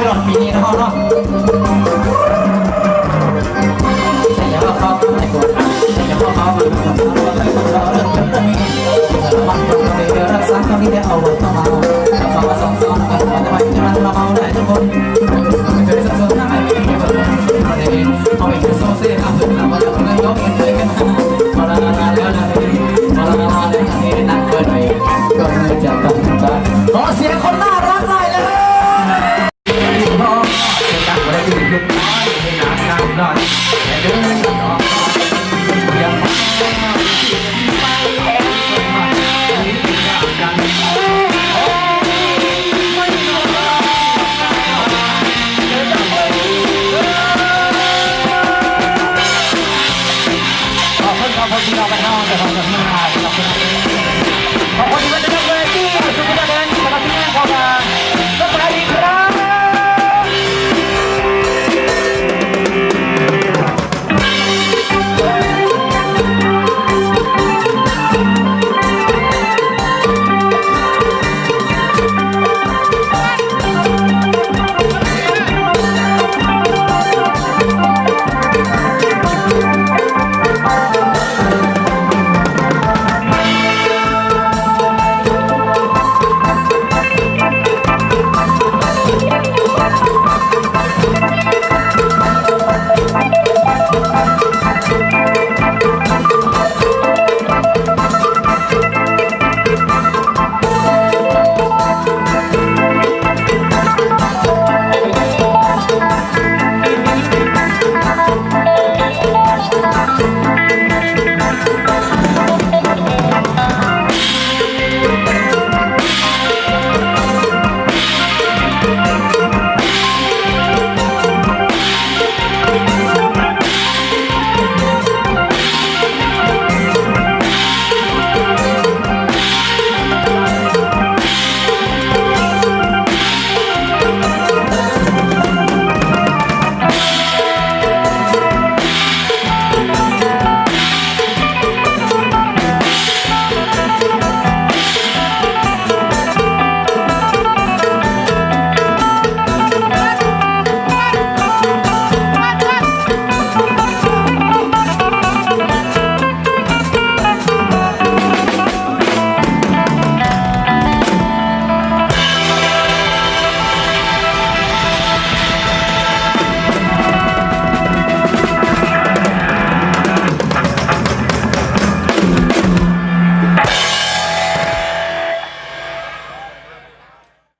มาที่หลอดปีนี้เนาะเนาะใช่แล้วเขาไอ้กดใช่แล้วเขามันมันเราเรื่องเรื่องนี้บางคนก็ไปรักษาตอนนี้ได้เอาไว้ต้องเอาเรามาสองสองกันว่าจะไปจะรักเราเอาได้ทุกคนไม่เคยสับสนนะไม่เคยมีแบบเราได้เอาไปคือโซ่เซ่ทำถึงเราว่าจะต้องยกเองเลยกันมาละละละละมาละละละละนั่งเกินไปก็เลยจะต้องการขอเสียงคนหน่อ